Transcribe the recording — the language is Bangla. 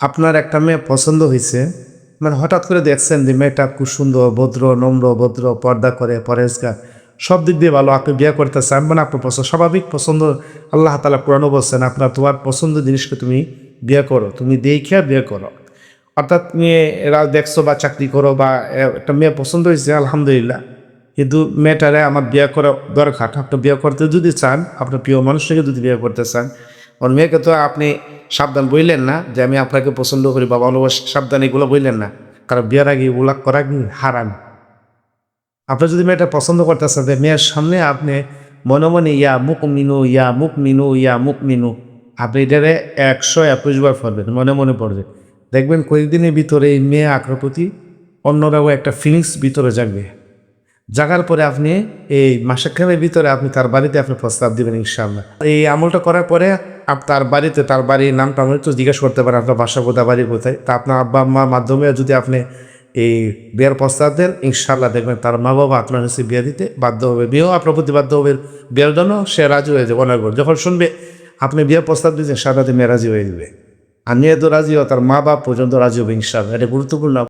আপনার একটা মেয়ে পছন্দ হয়েছে মানে হঠাৎ করে দেখছেন যে মেয়েটা খুব সুন্দর, ভদ্র, নম্র, ভদ্র, পর্দা করে পরেজগার সব দিক দিয়ে ভালো, আপনি বিয়ে করতে চান মানে আপনার পছন্দ, স্বাভাবিক পছন্দ, আল্লাহ তালা পুরানো বলছেন, আপনার তোমার পছন্দ জিনিসকে তুমি বিয়ে করো, তুমি দেখে বিয়ে করো। অর্থাৎ মেয়ে এরা দেখছ বা চাকরি করো বা একটা মেয়ে পছন্দ হয়েছে, আলহামদুলিল্লাহ, কিন্তু মেয়েটারে আমার বিয়ে করা দরকার, আপনি বিয়ে করতে যদি চান, আপনার প্রিয় মানুষটাকে যদি বিয়ে করতে চান, ওর মেয়েকে তো আপনি সাবধান বললেন না যে আমি আপনাকে পছন্দ করি বা ভালোবাসি, সাবধান এগুলো বললেন না। কারণ বিয়ের আগে এগুলা করা কি হারাম? আপনি যদি মেয়েটা পছন্দ করতেছেন যে মেয়ের সামনে আপনি মনে মনে, ইয়া মুখ মিনু ইয়া মুখ মিনু ইয়া মুখ মিনু আপনি এটারে একশো একুশ বার পড়বেন, মনে মনে পড়বে দেখবেন কয়েকদিনের ভিতরে এই মেয়ে আঁকার প্রতি অন্যরাও একটা ফিলিংস ভিতরে জাগবে। জাগার পরে আপনি এই মাসেখানের ভিতরে আপনি তার বাড়িতে আপনি প্রস্তাব দিবেন ইনশাল্লাহ এই আমলটা করার পরে আপ তার বাড়িতে, তার বাড়ির নামটা আপনি একটু জিজ্ঞেস করতে পারেন, আপনার বাসা কোথায় বাড়ি কোথায়। তা আপনার আব্বা আম্মার মাধ্যমে যদি আপনি এই বিয়ের প্রস্তাব দেন ইনশাল্লাহ দেখবেন তার মা বাবা আপনার কাছে বিয়ে দিতে বাধ্য হবে। বিয়েও আপনার প্রতি বাধ্য হবে। বিয়ের জন্য সে রাজি হয়ে যাবে অনেক যখন শুনবে আপনি বিয়ের প্রস্তাব দিয়েছেন সারাতে মেয়ে রাজি হয়ে যাবে। আর মেয়ে তো রাজি হয় তার মা বাপ পর্যন্ত রাজি হবে, ইনশাআল্লাহ। এটা গুরুত্বপূর্ণ।